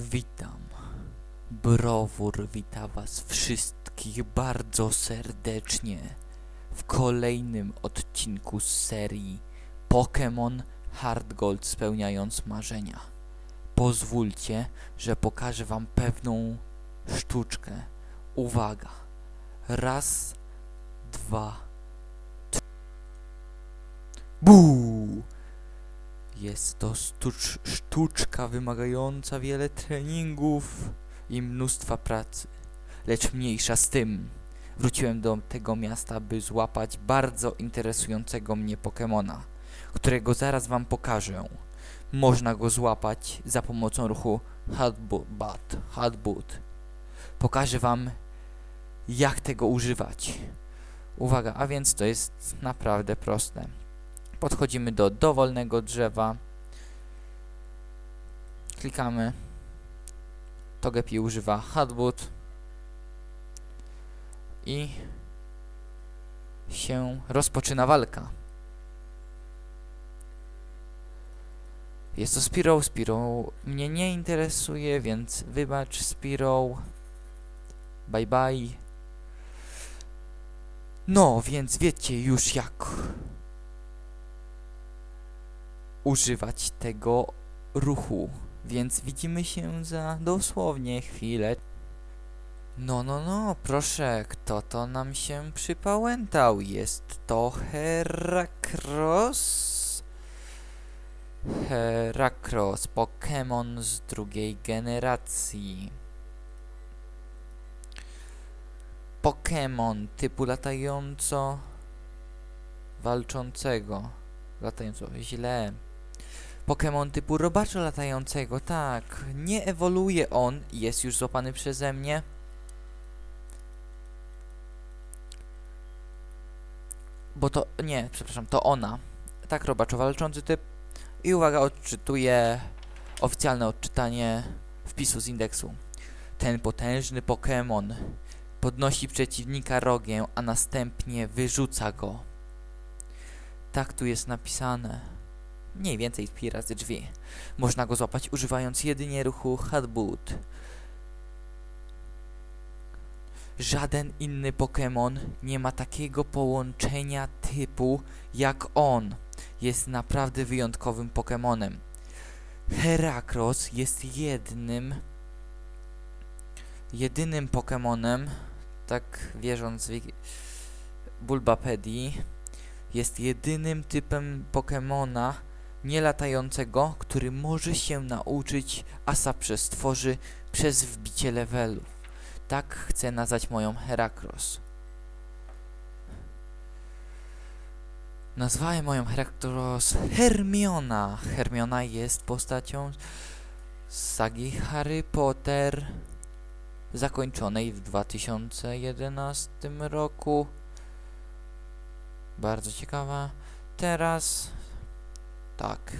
Witam. Browór wita was wszystkich bardzo serdecznie w kolejnym odcinku z serii Pokémon Hard Gold spełniając marzenia. Pozwólcie, że pokażę wam pewną sztuczkę. Uwaga. Raz, dwa, trzy. Buu! Jest to sztuczka wymagająca wiele treningów i mnóstwa pracy. Lecz mniejsza z tym. Wróciłem do tego miasta, by złapać bardzo interesującego mnie Pokemona, którego zaraz wam pokażę. Można go złapać za pomocą ruchu Hotboot. Hotboot. Pokażę wam, jak tego używać. Uwaga, a więc to jest naprawdę proste. Podchodzimy do dowolnego drzewa. Klikamy. Togepi używa Hotboot. I się rozpoczyna walka. Jest to Spiro. Spiro mnie nie interesuje, więc wybacz Spiro. Bye bye. No, więc wiecie już jak używać tego ruchu. Więc widzimy się za dosłownie chwilę. No, no, no, proszę, kto to nam się przypałętał? Jest to Heracross? Heracross, Pokémon z drugiej generacji. Pokémon typu latająco walczącego. Latająco, źle. Pokémon typu robacza latającego, tak. Nie ewoluuje on, jest już złapany przeze mnie. Bo to, nie, przepraszam, to ona. Tak, robaczo walczący typ. I uwaga, odczytuję oficjalne odczytanie wpisu z indeksu. Ten potężny Pokémon podnosi przeciwnika rogiem, a następnie wyrzuca go. Tak tu jest napisane. Mniej więcej pi razy drzwi. Można go złapać używając jedynie ruchu Hotboot. Żaden inny Pokémon nie ma takiego połączenia typu jak on. Jest naprawdę wyjątkowym Pokémonem. Heracross jest jednym jedynym Pokémonem, tak wierząc w Bulbapedii, jest jedynym typem Pokemona nielatającego, który może się nauczyć asa przestworzy przez wbicie levelu. Tak chcę nazwać moją Heracross. Nazwałem moją Heracross Hermiona. Hermiona jest postacią z sagi Harry Potter zakończonej w 2011 roku. Bardzo ciekawa. Teraz tak.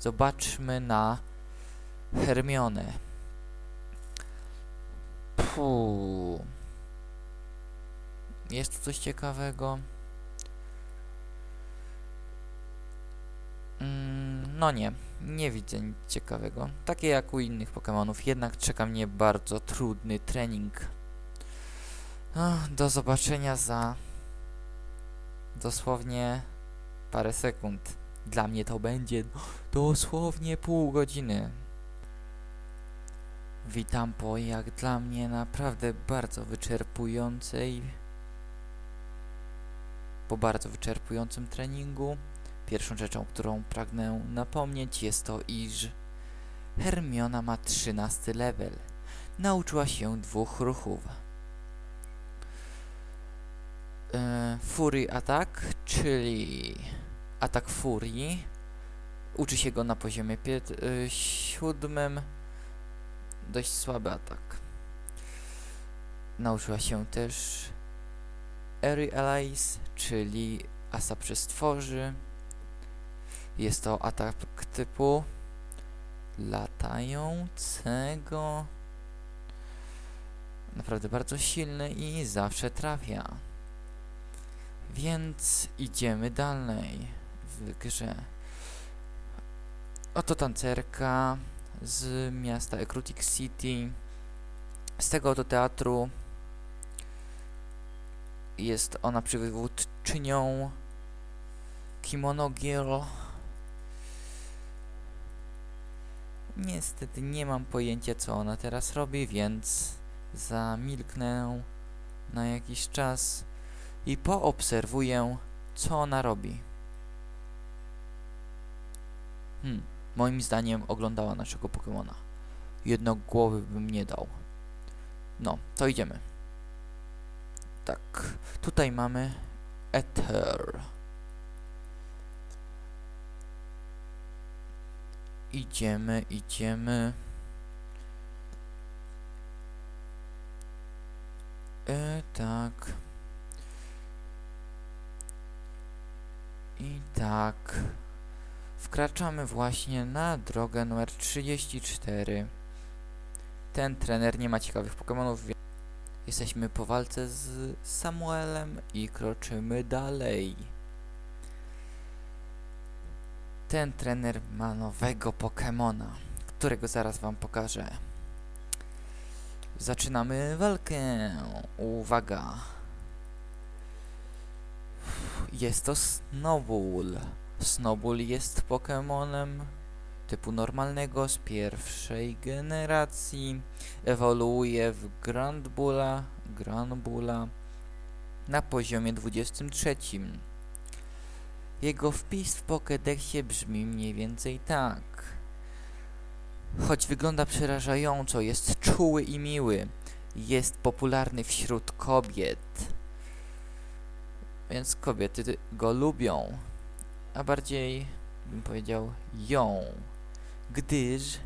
Zobaczmy na Hermionę. Puh. Jest tu coś ciekawego? Mm, no nie, nie widzę nic ciekawego. Takie jak u innych Pokémonów, jednak czeka mnie bardzo trudny trening. do zobaczenia za dosłownie parę sekund. Dla mnie to będzie dosłownie pół godziny. Witam po jak dla mnie naprawdę bardzo wyczerpującej po bardzo wyczerpującym treningu. Pierwszą rzeczą, którą pragnę napomnieć jest to, iż Hermiona ma 13 level. Nauczyła się dwóch ruchów. Yy, Fury Attack, czyli atak furii. Uczy się go na poziomie y, siódmym. Dość słaby atak. Nauczyła się też Airy Allies, czyli asa przestworzy. Jest to atak typu latającego. Naprawdę bardzo silny i zawsze trafia. Więc idziemy dalej w grze. Oto tancerka z miasta Ekrutic City. Z tego oto teatru jest ona przywódczynią Kimono Girl. Niestety nie mam pojęcia co ona teraz robi, więc zamilknę na jakiś czas i poobserwuję co ona robi. Hmm, moim zdaniem oglądała naszego Pokemona. Jednogłowy bym nie dał. No, to idziemy. Tak, tutaj mamy Ether. Idziemy, idziemy. E, tak. I tak. Wkraczamy właśnie na drogę numer 34. Ten trener nie ma ciekawych Pokemonów, więc jesteśmy po walce z Samuelem i kroczymy dalej. Ten trener ma nowego Pokemona, którego zaraz wam pokażę. Zaczynamy walkę. Uwaga. Jest to Snowbull. Snowbull jest Pokemonem typu normalnego z pierwszej generacji. Ewoluuje w Grand Bulla, Grand Bulla na poziomie 23. Jego wpis w Pokédexie brzmi mniej więcej tak. Choć wygląda przerażająco, jest czuły i miły. Jest popularny wśród kobiet. Więc kobiety go lubią. A bardziej bym powiedział ją. Gdyż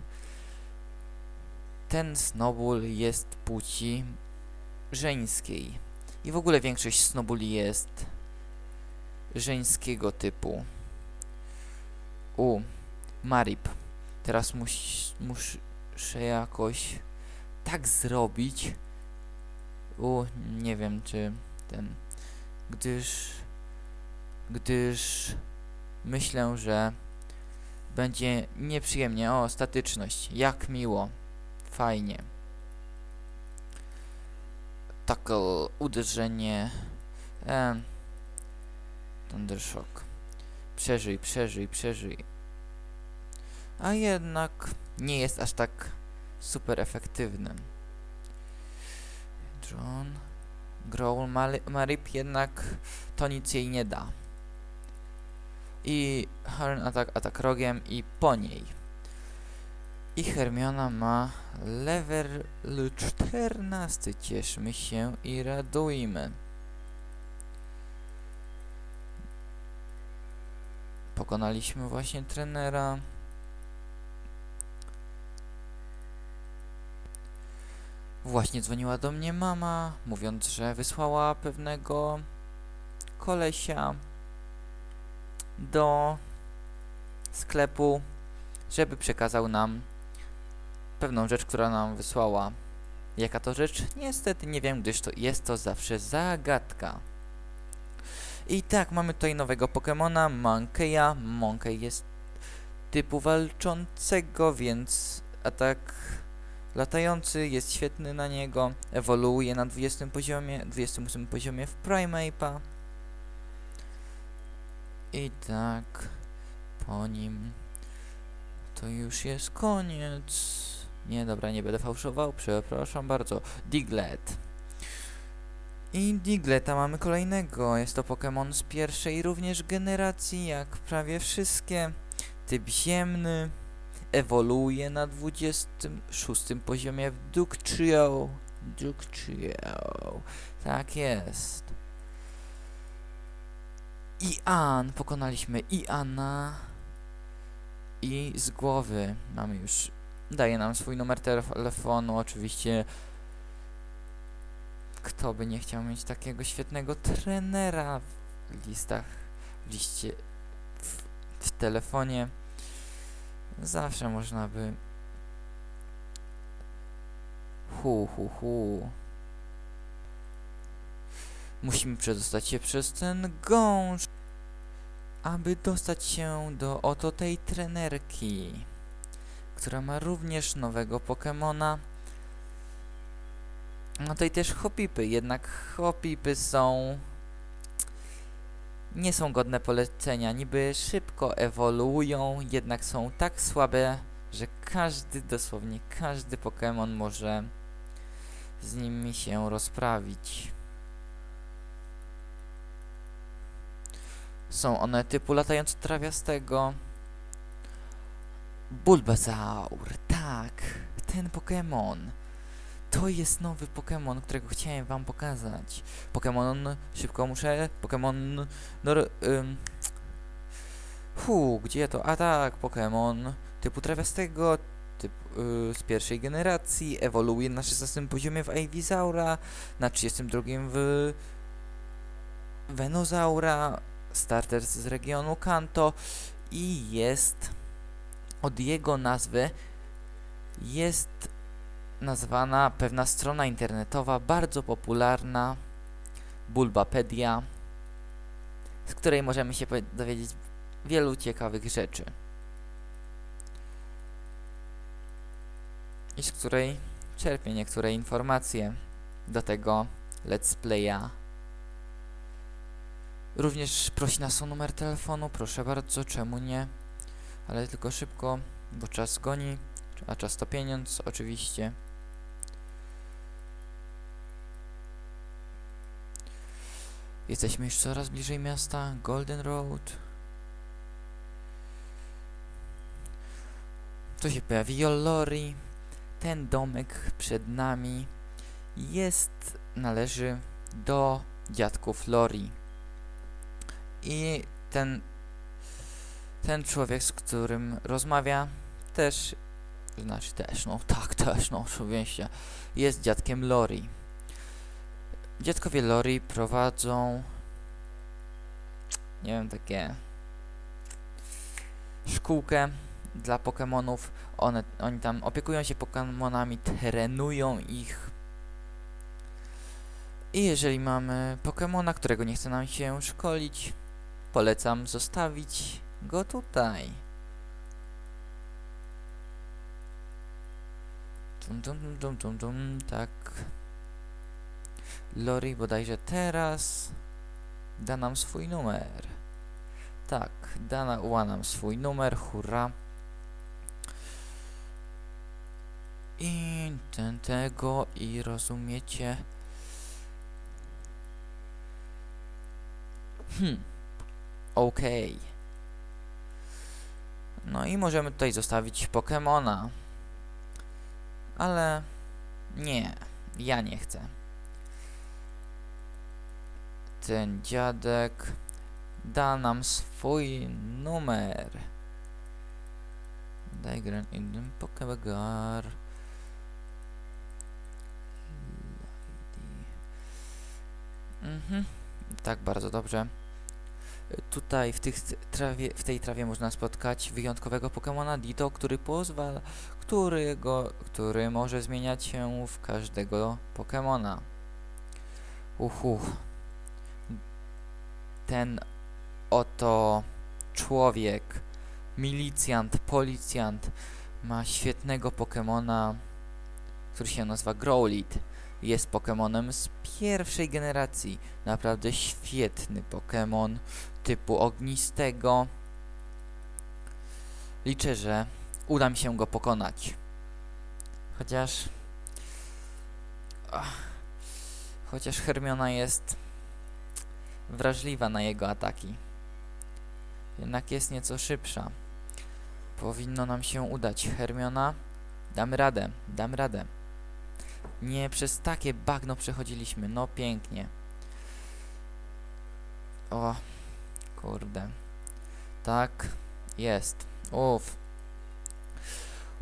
ten snowball jest płci żeńskiej. I w ogóle większość snowbulli jest żeńskiego typu. U, Marip. Teraz mus, muszę jakoś tak zrobić. U, nie wiem czy ten. Gdyż. Gdyż myślę, że będzie nieprzyjemnie. O, statyczność. Jak miło. Fajnie. Tackle, uderzenie. E, Thundershock. Przeżyj, przeżyj, przeżyj. A jednak nie jest aż tak super efektywny. John. Growl Marip jednak to nic jej nie da. I Harn atak, atak rogiem i po niej. I Hermiona ma level 14. Cieszmy się i radujmy. Pokonaliśmy właśnie trenera. Właśnie dzwoniła do mnie mama, mówiąc, że wysłała pewnego kolesia do sklepu, żeby przekazał nam pewną rzecz, która nam wysłała. Jaka to rzecz? Niestety nie wiem, gdyż to jest to zawsze zagadka. I tak, mamy tutaj nowego Pokemona, Monkeya. Monkey jest typu walczącego, więc atak latający jest świetny na niego. Ewoluuje na 20 poziomie, 28 poziomie w Primeape'a. I tak, po nim to już jest koniec. Nie, dobra, nie będę fałszował, przepraszam bardzo. Diglett. I Digletta mamy kolejnego. Jest to Pokémon z pierwszej również generacji, jak prawie wszystkie. Typ ziemny. Ewoluuje na 26 poziomie w Dugtrio. Dugtrio. Tak jest. Ian. Pokonaliśmy Iana. I z głowy mamy już... Daje nam swój numer telefonu, oczywiście kto by nie chciał mieć takiego świetnego trenera w listach, w liście, w, w telefonie? Zawsze można by... Hu, hu, hu. Musimy przedostać się przez ten gąszcz, aby dostać się do oto tej trenerki. która ma również nowego Pokemona. No i też Hopipy, jednak Hopipy są... Nie są godne polecenia, niby szybko ewoluują, jednak są tak słabe, że każdy, dosłownie każdy Pokémon może z nimi się rozprawić. Są one typu latająco trawiastego. Bulbasaur, tak, ten Pokémon. To jest nowy Pokémon, którego chciałem wam pokazać. Pokémon, szybko muszę, Pokémon, no, ym, gdzie to? A tak, Pokémon typu trawiastego, typu, y, z pierwszej generacji, ewoluuje na 16 poziomie w Ivysaura, na 32 w Venozaura, starter z regionu Kanto i jest od jego nazwy jest nazwana pewna strona internetowa bardzo popularna Bulbapedia z której możemy się dowiedzieć wielu ciekawych rzeczy. I z której czerpię niektóre informacje. Do tego let's playa Również prosi nas o numer telefonu, proszę bardzo, czemu nie? Ale tylko szybko, bo czas goni, a czas to pieniądz, oczywiście. Jesteśmy już coraz bliżej miasta Golden Road. Tu się pojawi Jolori. Ten domek przed nami jest, należy do dziadków Lori. I ten, ten człowiek, z którym rozmawia, też, znaczy też, no tak, też, no oczywiście, jest dziadkiem Lori. Dziadkowie Lori prowadzą, nie wiem, takie szkółkę dla Pokémonów. One, oni tam opiekują się Pokémonami, trenują ich. I jeżeli mamy Pokémona, którego nie chce nam się szkolić, polecam zostawić go tutaj. Tum, tum, tum, tum, tum, tak. Lori bodajże teraz da nam swój numer. Tak, dała nam swój numer, hurra. I ten tego i rozumiecie. Hmm. Okay. No i możemy tutaj zostawić Pokemona. Ale nie, ja nie chcę. Ten dziadek da nam swój numer. Diagram in Pokebagar. Mhm. Tak, bardzo dobrze. Tutaj w, tych trawie, w tej trawie można spotkać wyjątkowego Pokemona Ditto, który pozwala, którego, który może zmieniać się w każdego Pokemona. Uhu. Ten oto człowiek, milicjant, policjant ma świetnego Pokemona, który się nazywa Growlithe jest Pokémonem z pierwszej generacji. Naprawdę świetny Pokémon typu ognistego. Liczę, że uda mi się go pokonać. Chociaż... Ach, chociaż Hermiona jest wrażliwa na jego ataki. Jednak jest nieco szybsza. Powinno nam się udać. Hermiona, damy radę, damy radę. Nie przez takie bagno przechodziliśmy. No pięknie. O, kurde. Tak, jest. Uff.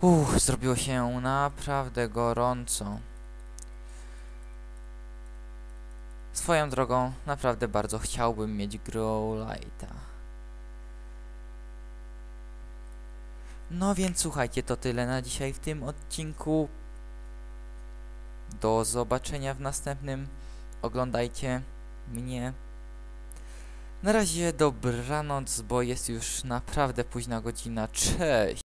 Uff, zrobiło się naprawdę gorąco. Swoją drogą, naprawdę bardzo chciałbym mieć Growlite'a. No więc słuchajcie, to tyle na dzisiaj w tym odcinku. Do zobaczenia w następnym. Oglądajcie mnie. Na razie dobranoc, bo jest już naprawdę późna godzina. Cześć!